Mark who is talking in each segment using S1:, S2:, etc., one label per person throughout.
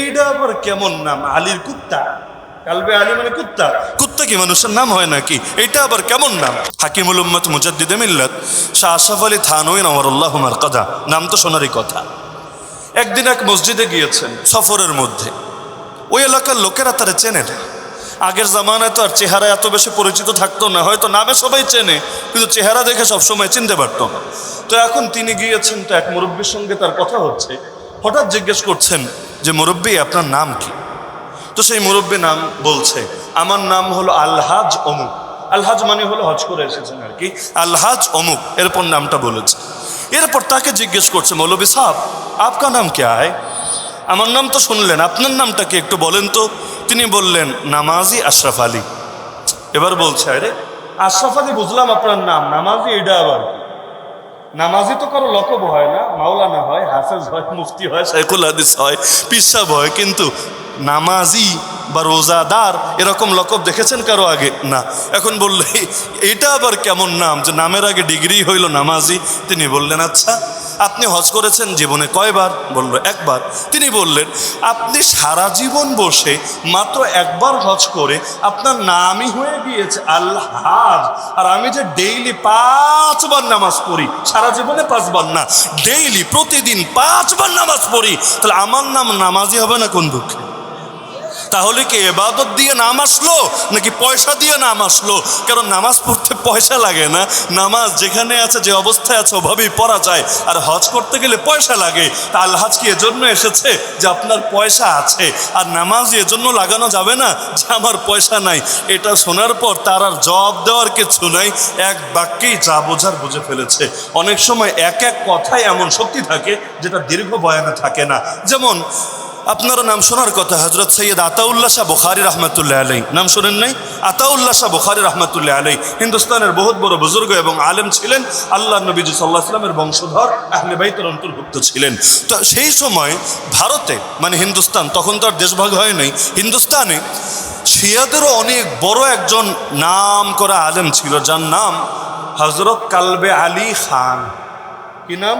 S1: এইটা আবার কেমন নাম? আলীর কুত্তা। কালবে আলী মানে কুত্তা। কুত্তা কি মানুষের নাম হয় নাকি? এটা আবার কেমন নাম? হাকিমুল উম্মত মুজাদ্দিদে মিল্লাত। শাহ আশরাফ আলী থানউই নওয়ারুল্লাহ মারকাদা নাম তো শোনারই কথা। একদিন এক মসজিদে গিয়েছেন সফরের মধ্যে। ওই এলাকার লোকেরা তারা চেনে না। আগের জামানায় তো আর চেহারা এত বেশি পরিচিত থাকতো না। হয়তো নামে সবাই চেনে, কিন্তু চেহারা দেখে সবসময় চিনতে পারতো না। তো এখন তিনি গিয়েছেন তো এক মুরব্বীর সঙ্গে তার কথা হচ্ছে। হঠাৎ জিজ্ঞেস করছেন যে, মুরব্বী, আপনার নাম কি? তো সেই মুরব্বী নাম বলছে, আমার নাম হলো আলহাজ অমুক। আলহাজ মানে হলো হজ করে এসেছেন আর কি। আলহাজ অমুক, এরপর নামটা বলেছে। এরপর তাকে জিজ্ঞেস করছে, মৌলবী সাহ আপকা নাম কে আয়? আমার নাম তো শুনলেন, আপনার নামটা কি একটু বলেন তো? তিনি বললেন, নামাজি আশরাফ আলী। এবার বলছে, আরে, আশরাফ আলী, বুঝলাম আপনার নাম, নামাজি এটা আবার নামাজি তো কারও লকব হয় না, মাওলানা হয়, হাফেজ হয়, মুফতি হয় সাইকুল হাদিস হয়, পিসাব হয়, কিন্তু নামাজি বা রোজাদার এরকম লকব দেখেছেন কারও আগে? না। এখন বললে এটা আবার কেমন নাম? যে নামের আগে ডিগ্রি হইল নামাজি, তিনি বললেন আচ্ছা আপনি হজ করেছেন জীবনে কয়বার? বলল, একবার। তিনি বললেন, আপনি সারা জীবন বসে মাত্র একবার হজ করে আপনার নামই হয়ে গিয়েছে আল্লাহ আর আমি যে ডেইলি পাঁচবার নামাজ পড়ি, সারা জীবনে পাঁচবার না, ডেইলি প্রতিদিন পাঁচবার নামাজ পড়ি, তাহলে আমার নাম নামাজই হবে না কোন দুঃখে? তাহলে কি এবাদত দিয়ে নাম আসলো? নাকি পয়সা দিয়ে নাম আসলো? কারণ নামাজ পড়তে পয়সা লাগে না। নামাজ যেখানে আছে, যে অবস্থায় আছে, ওভাবেই পড়া যায়। আর হজ করতে গেলে পয়সা লাগে। তা আল্লাহ কি এজন্য এসেছে? যে আপনার পয়সা আছে। আর নামাজ এজন্য লাগানো যাবে না যে আমার পয়সা নাই। এটা শোনার পর তার আর জবাব দেওয়ার কিছু নাই। এক বাক্যেই যা বোঝার বুঝে ফেলেছে। অনেক সময় এক এক কথায় এমন শক্তি থাকে যেটা দীর্ঘ বয়ানে থাকে না। যেমন আপনারা নাম শোনার কথা হজরত সৈয়দ আতাউল্লা শাহ বুখারি রহমতুল্লাহ আলাই নাম শোনেন নাই? আতাউল্লাহ শাহ বুখারি রহমতুল্লাহ আলাই হিন্দুস্তানের বহুত বড় বুজুর্গ এবং আলেম ছিলেন। আল্লাহ নবীজ সাল্লাহ ইসলামের বংশধর, আহলে বাইতের অন্তর্ভুক্ত ছিলেন। তো সেই সময় ভারতে মানে হিন্দুস্তান, তখন তো আর দেশভাগ হয় হিন্দুস্তানে শিয়াদেরও অনেক বড় একজন নাম করা আলেম ছিল, যার নাম হজরত কালবে আলী খান। কি নাম?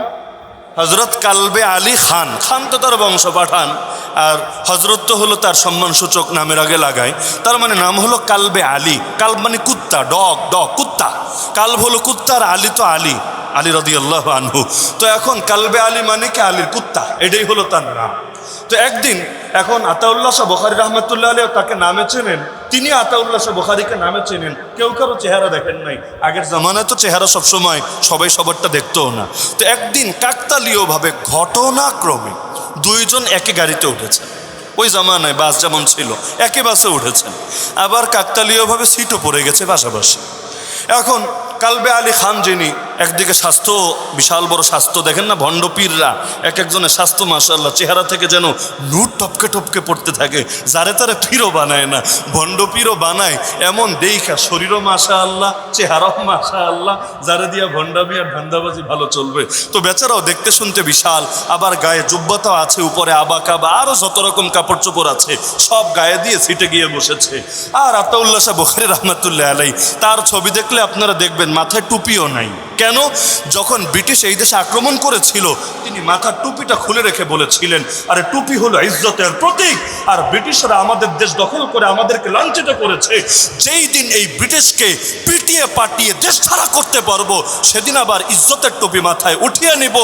S1: হজরত কালবে আলী খান খান তো তার বংশ পাঠান আর হজরত তো হলো তার সম্মানসূচক নামের আগে লাগায়। তার মানে নাম হলো কালবে আলী। কালব মানে কুত্তা, ডগ ডগ, কুত্তা। কালব হলো কুত্তা আর আলী তো আলী আলী রদি আল্লাহ আনহু। তো এখন কালবে আলী মানে কি আলীর কুত্তা? এটাই হলো তার নাম। তো একদিন এখন আতাউল্লাহ শাহ বখারি রহমতুল্লাহ আলী তাকে নামে চেনেন। তিনি আতাউল্লাহ শাহ বখারিকে নামে চেনেন। কেউ কারও চেহারা দেখেন নাই। আগের জামানায় তো চেহারা সবসময় সবাই সবারটা দেখতেও না। তো একদিন কাকতালীয়ভাবে ঘটনাক্রমে দুইজন একে গাড়িতে উঠেছেন ওই জামানায় বাস যেমন ছিল, একে বাসে উঠেছেন। আবার কাকতালীয়ভাবে সিটও পড়ে গেছে পাশাপাশি। এখন কালবে আলী খান যিনি, একদিকে স্বাস্থ্য, বিশাল বড় স্বাস্থ্য, দেখেন না ভণ্ড পীররা, এক একজনের স্বাস্থ্য মাসাল্লাহ চেহারা থেকে যেন নুট টপকে টপকে পড়তে থাকে, যারে তারা পীরও বানায় না, ভণ্ড পীরও বানায়, এমন দেইখা শরীরও মাসা আল্লাহ চেহারাও মাসা আল্লাহ যারে দিয়া ভণ্ডামি আর ধান্দাবাজি ভালো চলবে। তো বেচারাও দেখতে শুনতে বিশাল, আবার গায়ে জুব্বাতাও আছে উপরে আবাকা বা আরও যত রকম কাপড় চোপড় আছে, সব গায়ে দিয়ে সিটে গিয়ে বসেছে। আর আতাউল্লাহ শাহ বখারি রহমতুল্লাহ আলাই তার ছবি দেখলে আপনারা দেখবেন মাথায় টুপিও নাই। কেন? যখন ব্রিটিশ এই দেশে আক্রমণ করেছিল, তিনি মাথার টুপিটা খুলে রেখে বলেছিলেন, আরে, টুপি হলো ইজ্জতের প্রতীক, আর ব্রিটিশরা আমাদের দেশ দখল করে আমাদেরকে লাঞ্ছিত করেছে। যেই দিন এই ব্রিটিশকে পিটিয়ে পাটিয়ে দেশ ছাড়া করতে পারব, সেদিন আবার ইজ্জতের টুপি মাথায় উঠিয়ে নিব।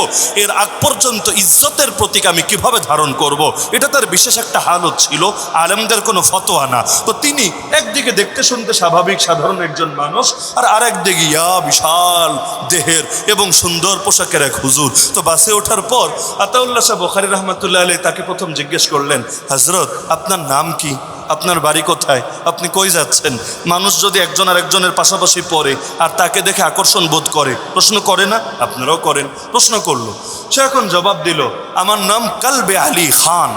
S1: এর আগ পর্যন্ত ইজ্জতের প্রতীক আমি কীভাবে ধারণ করব। এটা তার বিশেষ একটা হালত ছিল, আলেমদের কোনো ফতোয়া না। তো তিনি একদিকে দেখতে শুনতে স্বাভাবিক, সাধারণ একজন মানুষ, আর আরেকদিকে ইয়া বিশাল দেহের এবং সুন্দর পোশাকের এক হুজুর। তো বাসে ওঠার পর আতাউল্লাহ শাহ বখারি রহমতুল্লাহ আলী তাকে প্রথম জিজ্ঞেস করলেন, হজরত, আপনার নাম কি? আপনার বাড়ি কোথায়? আপনি কই যাচ্ছেন? মানুষ যদি একজন আর একজনের পাশাপাশি পড়ে আর তাকে দেখে আকর্ষণ বোধ করে, প্রশ্ন করে না? আপনারাও করেন। প্রশ্ন করল। সে এখন জবাব দিল, আমার নাম কালবে আলী খান।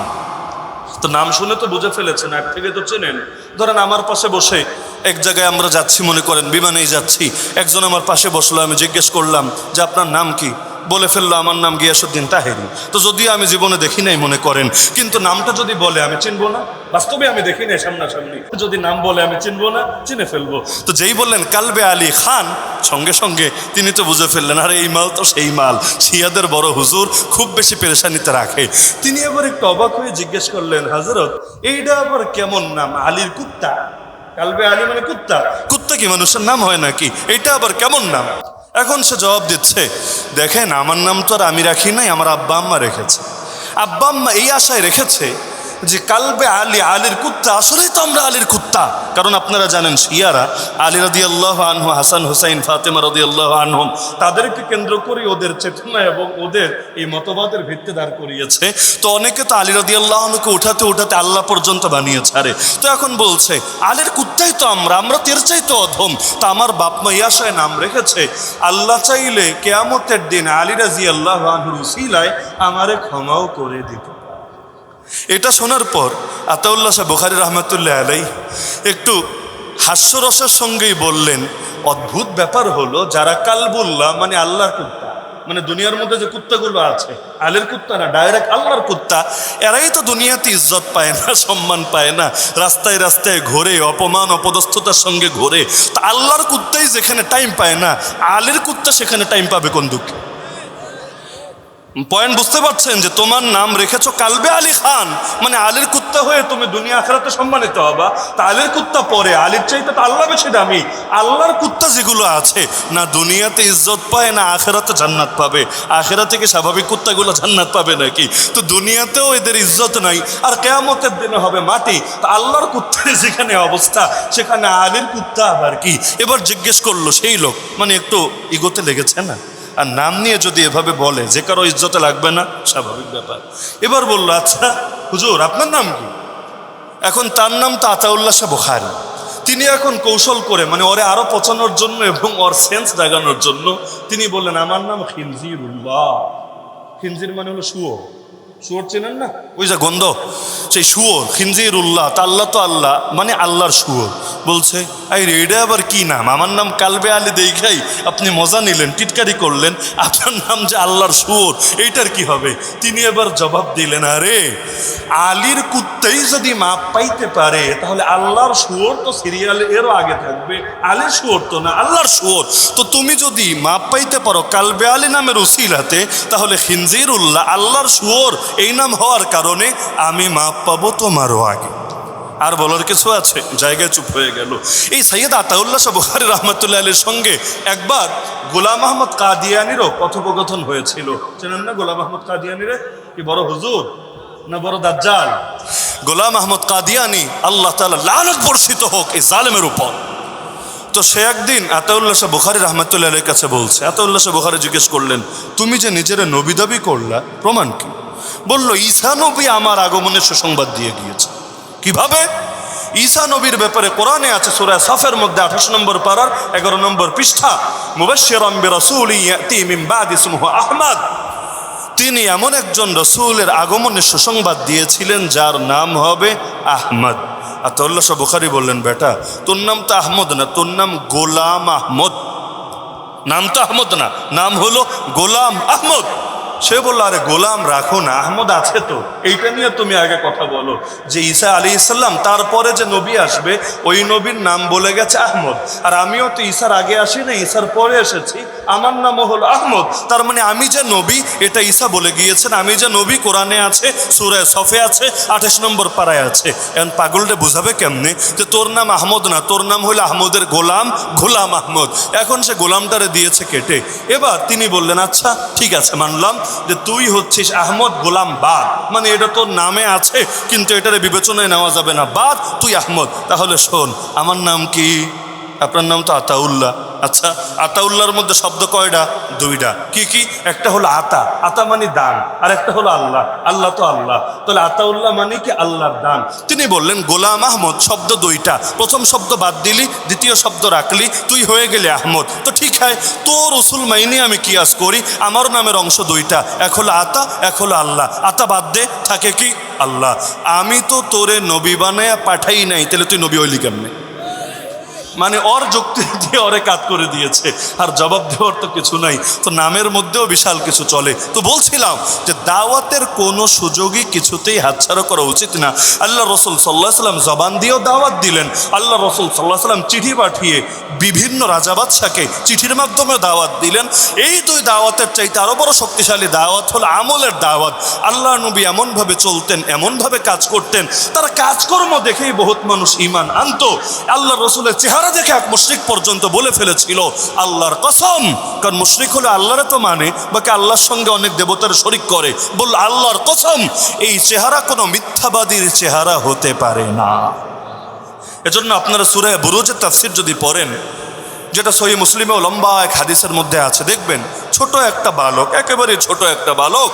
S1: তো নাম শুনে তো বুঝে ফেলেছেন এক থেকে তো চেনেন। ধরেন আমার পাশে বসে এক জায়গায় আমরা যাচ্ছি, মনে করেন, বিমানেই যাচ্ছি। একজন আমার পাশে বসল, আমি জিজ্ঞেস করলাম, যে আপনার নাম কি? বলে ফেলল, আমার নাম গিয়াসুদ্দিন তাহেরি। তো যদিও আমি জীবনে দেখি নাই, মনে করেন, কিন্তু নামটা যদি বলে, আমি চিনবো না। বাস্তবে আমি দেখি নাই সামনাসামনি। যদি নাম বলে, আমি চিনবো না, চিনে ফেলব। তো যেই বললেন, কালবে আলী খান, সঙ্গে সঙ্গে তিনি তো বুঝে ফেললেন, আরে, এই মাল তো সেই মাল। শিয়াদের বড় হুজুর খুব বেশি পেরেশানিতে রাখে। তিনি আবার একটু অবাক হয়ে জিজ্ঞেস করলেন, হাজরত, এইটা আবার কেমন নাম? আলীর কুত্তা? কালবে আলী মানে কুত্তা। কুত্তা কি মানুষের নাম হয় নাকি? এটা আবার কেমন নাম? এখন সে জবাব দিচ্ছে, দেখেন, আমার নাম তো আর আমি রাখি নাই, আমার আব্বা আম্মা রেখেছে। আব্বা আম্মা এই আশায় রেখেছে যে কালবে আলী, আলীর কুত্তা, আসলেই তো আমরা আলীর কুত্তা। কারণ আপনারা জানেন শিয়ারা, আলী রদি আল্লাহ আনহু, হাসান হুসাইন, ফাতেমা রদি আল্লাহ আনহম, তাদেরকে কেন্দ্র করে ওদের চেতনা এবং ওদের এই মতবাদের ভিত্তি দাঁড় করিয়েছে। তো অনেকে তো আলী রদি আল্লাহ উঠাতে উঠাতে আল্লাহ পর্যন্ত বানিয়ে ছাড়ে তো এখন বলছে, আলীর কুত্তাই তো আমরা আমরা তের চাই তো অধম। তা আমার বাপ মা ইয়াশায় নাম রেখেছে, আল্লাহ চাইলে কেয়ামতের দিন আলী রাজি আল্লাহ আনহুর উসিলায় আমারে ক্ষমাও করে দিতে। এটা শোনার পর আতাউল্লাহ শাহ বুখারি রহমতুল্লাহ আলাই একটু হাস্যরসের সঙ্গেই বললেন, অদ্ভুত ব্যাপার হলো যারা কালবুল্লাহ মানে আল্লাহর কুত্তা মানে দুনিয়ার মধ্যে যে কুত্তাগুলো আছে, আলের কুত্তা না ডাইরেক্ট আল্লাহর কুত্তা, এরাই তো দুনিয়াতে ইজ্জত পায় না, সম্মান পায় না, রাস্তায় রাস্তায় ঘোরে, অপমান, অপদস্থতার সঙ্গে ঘোরে। তা আল্লাহর কুত্তাই যেখানে টাইম পায় না, আলের কুত্তা সেখানে টাইম পাবে কোন দুঃখে? পয়েন্ট বুঝতে পারছেন যে তোমার নাম রেখেছো কালবে আলী খান। মানে আলীর কুত্তা হয়ে তুমি দুনিয়া আখেরাতে সম্মানিত হবা। তা আলীর কুত্তা পরে, আলীর চাইতে তো আল্লাহ বেশি দামি। আল্লাহর কুত্তা যেগুলো আছে, না দুনিয়াতে ইজ্জত পায়, না আখেরাতে জান্নাত পাবে। আখেরা থেকে স্বাভাবিক কুত্তাগুলো জান্নাত পাবে নাকি? তো দুনিয়াতেও এদের ইজ্জত নাই, আর কেয়ামতের দিনে হবে মাটি। তা আল্লাহর কুত্তার যেখানে অবস্থা, সেখানে আলীর কুত্তা আবার কি? এবার জিজ্ঞেস করল সেই লোক। মানে একটু ইগোতে লেগেছে না? আর নাম নিয়ে যদি এভাবে বলে, যে কারও ইজ্জতে লাগবে না, স্বাভাবিক ব্যাপার। এবার বলল আচ্ছা হুজুর, আপনার নাম কি? এখন তার নাম তো আতাউল্লা শাহ বোখারি। তিনি এখন কৌশল করে মানে ওরে আরও পচানোর জন্য এবং ওর সেন্স জাগানোর জন্য তিনি বললেন, আমার নাম খিনজিরুল্লাহ। খিনজির মানে হলো শুয়ো। শুয়োর চেনেন না? ওই যে গন্ধ, সেই শুয়োর খিনজির উল্লাহ তা আল্লাহ তো আল্লাহ মানে আল্লাহর শুয়োর। বলছে এই রে, এটা আবার কি নাম? আমার নাম কালবে আলী দেখাই আপনি মজা নিলেন, টিটকারি করলেন, আপনার নাম যে আল্লাহর শুয়োর, এইটার কি হবে? তিনি এবার জবাব দিলেন, আরে, আলীর কুত্তেই যদি মাপ পাইতে পারে, তাহলে আল্লাহর শুয়োর তো সিরিয়ালে এরও আগে থাকবে। আলীর শুয়োর তো না, আল্লাহর শুয়োর। তো তুমি যদি মাপ পাইতে পারো কালবে আলী নামের উসিলাতে, তাহলে খিনজির উল্লাহ আল্লাহর শুয়োর এই নাম হওয়ার কারণে আমি মাপ পাবো তোমারও আগে। আর বলার কিছু আছে? জায়গায় চুপ হয়ে গেল। এই সৈয়দ আতাউল্লাহ শাহ বুখারি রহমতুল্লাহ আলীর সঙ্গে একবার গোলাম আহমদ কাদিয়ানিরও কথোপকথন হয়েছিল। চেনেন না গোলাম আহমদ কাদিয়ানিরে? কি বড় হুজুর না বড় দাজ্জাল? গোলাম আহমদ কাদিয়ানি আল্লাহ তাআলা লানত বর্ষিত হোক এই জালেমের উপর। তো সে একদিন আতাউল্লাহ শাহ বুখারি রহমতুল্লাহ আলীর কাছে বলছে, আতাউল্লাহ শাহ বুখারি জিজ্ঞেস করলেন, তুমি যে নিজের নবী দাবি করলা, প্রমাণ কি? বলল, ঈসা নবী আমার আগমনের সুসংবাদ দিয়ে গিয়েছে। কীভাবে? ঈসা নবীর ব্যাপারে কোরআনে আছে সুরা সাফের মধ্যে আঠাশ নম্বর পাড়ার এগারো নম্বর পৃষ্ঠা আহমদ। তিনি এমন একজন রসুলের আগমনের সুসংবাদ দিয়েছিলেন যার নাম হবে আহমদ। আর তোল্লা সব বুখারি বললেন, বেটা, তোর নাম তো আহমদ না, তোর নাম গোলাম আহমদ। নাম তো আহমদ না, নাম হলো গোলাম আহমদ। সে বলল, আরে গোলাম, রাখো না, আহমদ আছে তো। এইটা নিয়ে তুমি আগে কথা বলো যে ঈসা আলী ইসাল্লাম তারপরে যে নবী আসবে, ওই নবীর নাম বলে গেছে আহমদ। আর আমিও তো ঈশার আগে আসি না ঈশার পরে এসেছি। আমার নামও হলো আহমদ। তার মানে আমি যে নবী, এটা ঈসা বলে গিয়েছেন। আমি যে নবী কোরআনে আছে সুরায় সফে আছে, আঠাশ নম্বর পাড়ায় আছে। এখন পাগলটা বুঝাবে কেমনে? যে তোর নাম আহমদ না, তোর নাম হলো আহমদের গোলাম গোলাম আহমদ। এখন সে গোলামটারে দিয়েছে কেটে। এবার তিনি বললেন আচ্ছা ঠিক আছে, মানলাম। যে তুই হচ্ছিস আহমদ গোলাম বাদ। মানে এটা তোর নামে আছে, কিন্তু এটার বিবেচনায় নেওয়া যাবে না। বাদ, তুই আহমদ। তাহলে শোন, আমার নাম কি? আপনার নাম তো আতাউল্লাহ। আচ্ছা আতাউল্লাহর মধ্যে শব্দ কয়টা দুইটা। কি কি? একটা হলো আতা। আতা মানে দান, আর একটা হলো আল্লাহ। আল্লাহ তো আল্লাহ। তাহলে আতাউল্লাহ মানে কি? আল্লাহর দান। তিনি বললেন, গোলাম আহমদ শব্দ দুইটা। প্রথম শব্দ বাদ দিলি, দ্বিতীয় শব্দ রাখলি, তুই হয়ে গেলি আহমদ। তো ঠিক হয় তোর রসুল মাইনে আমি কিয়াস করি, আমার নামের অংশ দুইটা, এক হলো আতা, এক হলো আল্লাহ। আতা বাদ দে, থাকে কি? আল্লাহ। আমি তো তোরে নবী বানায় পাঠাই নাই, তাহলে তুই নবী হইলি কেমনে? মানে ওর যুক্তি দিয়ে ওরে কাজ করে দিয়েছে। আর জবাব দেওয়ার তো কিছু নাই। তো নামের মধ্যেও বিশাল কিছু চলে। তো বলছিলাম যে দাওয়াতের কোনো সুযোগই কিছুতেই হাতছাড়া করা উচিত না। আল্লাহ রসুল সাল্লাহ সাল্লাম জবান দিয়েও দাওয়াত দিলেন। আল্লাহ রসুল সাল্লাহ সাল্লাম চিঠি পাঠিয়ে বিভিন্ন রাজা বাদশাকে চিঠির মাধ্যমে দাওয়াত দিলেন। এই দুই দাওয়াতের চাইতে আরও বড় শক্তিশালী দাওয়াত হল আমলের দাওয়াত। আল্লাহ নবী এমনভাবে চলতেন, এমনভাবে কাজ করতেন। তার কাজকর্ম দেখেই বহুত মানুষ ইমান আনত। আল্লাহ রসুলের চেহারা দেখে এক মুশ্রিক পর্যন্ত বলে ফেলেছিল, আল্লাহর কসম। কারণ মুশ্রিক হলে আল্লাহরে তো মানে বাকি আল্লাহর সঙ্গে অনেক দেবতার শরিক করে। বল, আল্লাহর কসম? এই চেহারা কোনো মিথ্যাবাদীর চেহারা হতে পারে না। এজন্য আপনারা সুরায় বুরুজের তাফসির যদি পড়েন যেটা সহি মুসলিমেও লম্বা এক হাদিসের মধ্যে আছে, দেখবেন? ছোট একটা বালক একেবারে ছোট একটা বালক,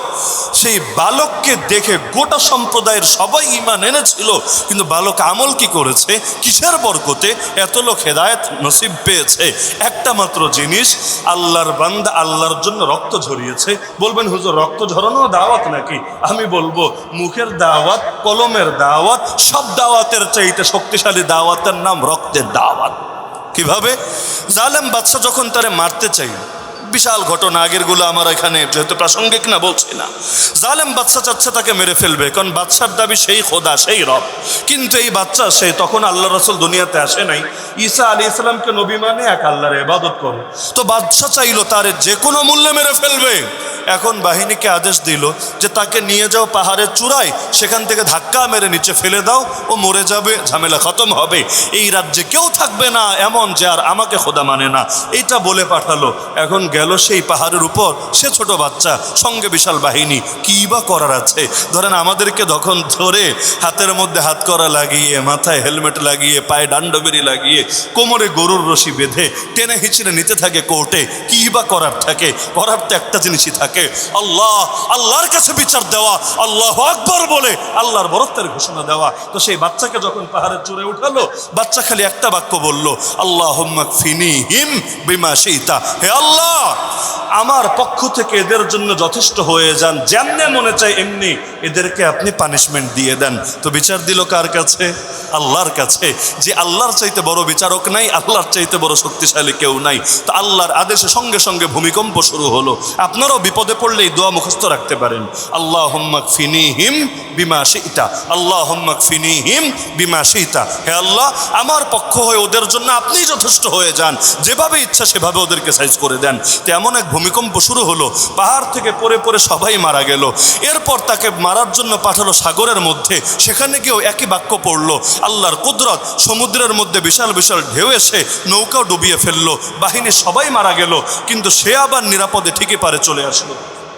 S1: সেই বালককে দেখে গোটা সম্প্রদায়ের সবাই ইমান এনেছিল, কিন্তু বালক আমল কি করেছে? কিসের বরকতে? এত লোক হেদায়ত নসিব পেয়েছে। একটা মাত্র জিনিস, আল্লাহর বান্দা আল্লাহর জন্য রক্ত ঝরিয়েছে। বলবেন, হুজুর, রক্ত ঝরানো দাওয়াত নাকি? আমি বলব, মুখের দাওয়াত, কলমের দাওয়াত, সব দাওয়াতের চাইতে শক্তিশালী দাওয়াতের নাম রক্তের দাওয়াত। কীভাবে? জালেম বাদশা যখন তারে মারতে চাই বিশাল ঘটনা, আগেরগুলো আমার এখানে যেহেতু প্রাসঙ্গিক না, বলছি না। জালেম বাচ্চা চাচ্ছে তাকে মেরে ফেলবে, কারণ বাচ্চার দাবি সেই খোদা, সেই রব। কিন্তু এই বাচ্চা সে তখন আল্লাহ রসুল দুনিয়াতে আসে নাই। ঈসা আলী ইসলামকে নবী মানে এক আল্লাহর ইবাদত করে। তো বাদশা চাইলো তারে যে কোনো মূল্যে মেরে ফেলবে। এখন বাহিনীকে আদেশ দিল যে তাকে নিয়ে যাও পাহাড়ের চূড়ায়, সেখান থেকে ধাক্কা মেরে নিচে ফেলে দাও ও মরে যাবে, ঝামেলা খতম হবে। এই রাজ্যে কেউ থাকবে না এমন যে আর আমাকে খোদা মানে না। এইটা বলে পাঠালো। এখন গেল সেই পাহাড়ের উপর, সে ছোট বাচ্চা, সঙ্গে বিশাল বাহিনী। কী বা করার আছে? ধরেন আমাদেরকে তখন ধরে হাতের মধ্যে হাত করা লাগিয়ে, মাথায় হেলমেট লাগিয়ে, পায়ে ডান্ডবেরি লাগিয়ে, কোমরে গরুর রশি বেঁধে, টেনে হিচড়ে নিতে থাকে কোর্টে। কী বা করার থাকে? করার তো একটা জিনিসই থাকে। আল্লাহ, আল্লাহর কাছে বিচার দেওয়া, আল্লাহ আকবর বলে আল্লাহর বরত্বের ঘোষণা দেওয়া। তো সেই বাচ্চাকে যখন পাহাড়ের চড়ে উঠালো, বাচ্চা খালি একটা বাক্য বলল আল্লাহ ফিনি হিম বিমা হে আল্লাহ আমার পক্ষ থেকে এদের জন্য যথেষ্ট হয়ে যান। যেমনে মনে চায় এমনি এদেরকে আপনি পানিশমেন্ট দিয়ে দেন। তো বিচার দিল কার কাছে? আল্লাহর কাছে। যে আল্লাহর চাইতে বড় বিচারক নাই, আল্লাহর চাইতে বড় শক্তিশালী কেউ নাই। তো আল্লাহর আদেশে সঙ্গে সঙ্গে ভূমিকম্প শুরু হলো। আপনারাও বিপদে পড়লে এই দোয়া মুখস্থ রাখতে পারেন। আল্লাহ হোম্মাক ফিনি হিম বিমা সীতা আল্লাহ হোম্মাক ফিনি হিম বিমা হে আল্লাহ, আমার পক্ষ হয়ে ওদের জন্য আপনি যথেষ্ট হয়ে যান। যেভাবে ইচ্ছা সেভাবে ওদেরকে সাইজ করে দেন। তো এমন এক ভূমিকম্প শুরু হলো, পাহাড় থেকে পরে পরে সবাই মারা গেল। এরপর তাকে মারার জন্য পাঠালো সাগরের মধ্যে, সেখানে গিয়েও একই বাক্য পড়ল, আল্লাহর কুদরত সমুদ্রের মধ্যে বিশাল বিশাল ঢেউ এসে নৌকাও ডুবিয়ে ফেলল বাহিনী সবাই মারা গেল, কিন্তু সে আবার নিরাপদে ঠিকই পারে চলে আসলো।